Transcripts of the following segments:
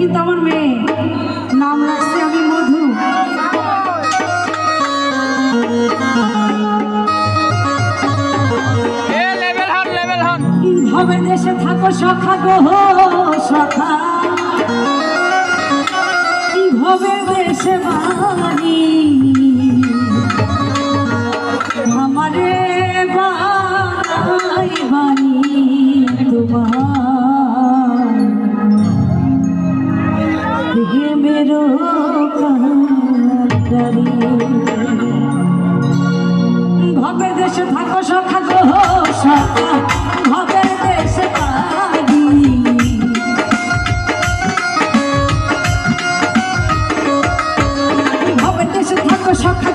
কিন্তু আমার মেয়ে। নাম রাখছে আমি মধু। হবে দেশে থাকো সখা গো সখা? হবে দেশে বাড়ি আমারে বা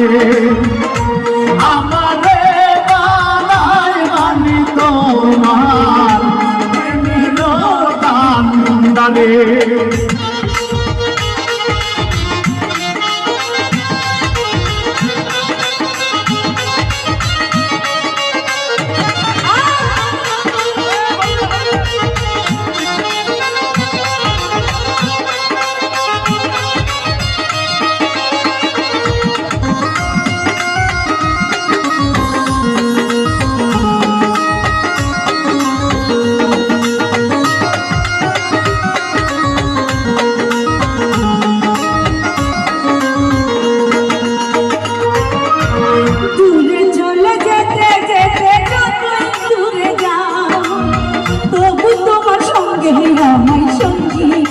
লাগে আমারে বানায় মানে তোমার দান দানে।